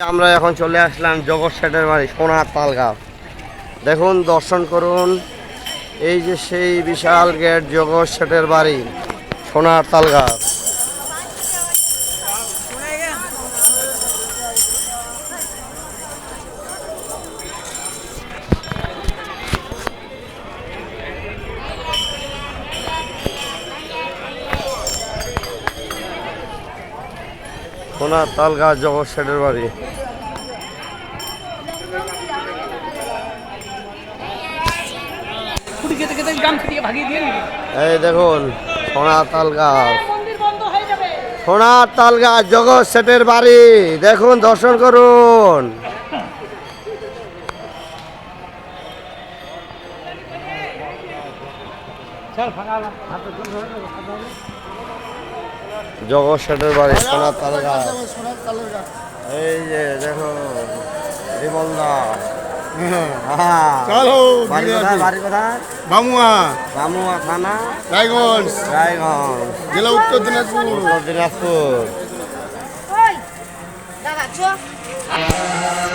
আমরা এখন চলে আসলাম জগৎ শেঠের বাড়ি, সোনার তালগাঁও। দেখুন, দর্শন করুন। এই যে সেই বিশাল গেট জগৎ শেঠের বাড়ি, সোনার তালগাঁও। সোনার তালগাঁও জগৎ শেঠের বাড়ি। এই দেখুন বন্ধ হয়ে যাবে। সোনার তালগাঁও জগৎ শেঠের বাড়ি। দেখুন দর্শন করুন। চল ফাঁকা জগৎ শেঠের বাড়ি সোনার তালগাঁও এই যে দেখো বিমলদা। চলো বাড়ি ঘুরে কোথায় বাড়ি কোথায়? বামুয়া। রামুয়া থানা। রায়গঞ্জ। রায়গঞ্জ। জেলা উত্তর দিনাজপুর। উত্তর দিনাজপুর।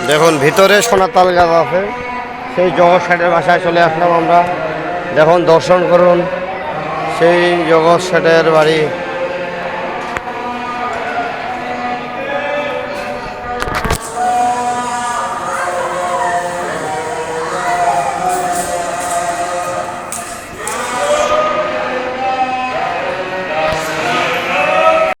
দেখুন ভিতরে সোনাতাল গাছ আছে। সেই জগৎ ষাটের বাসায় চলে আসলাম আমরা। দেখুন দর্শন করুন। সেই জগৎ ষাটের বাড়ি।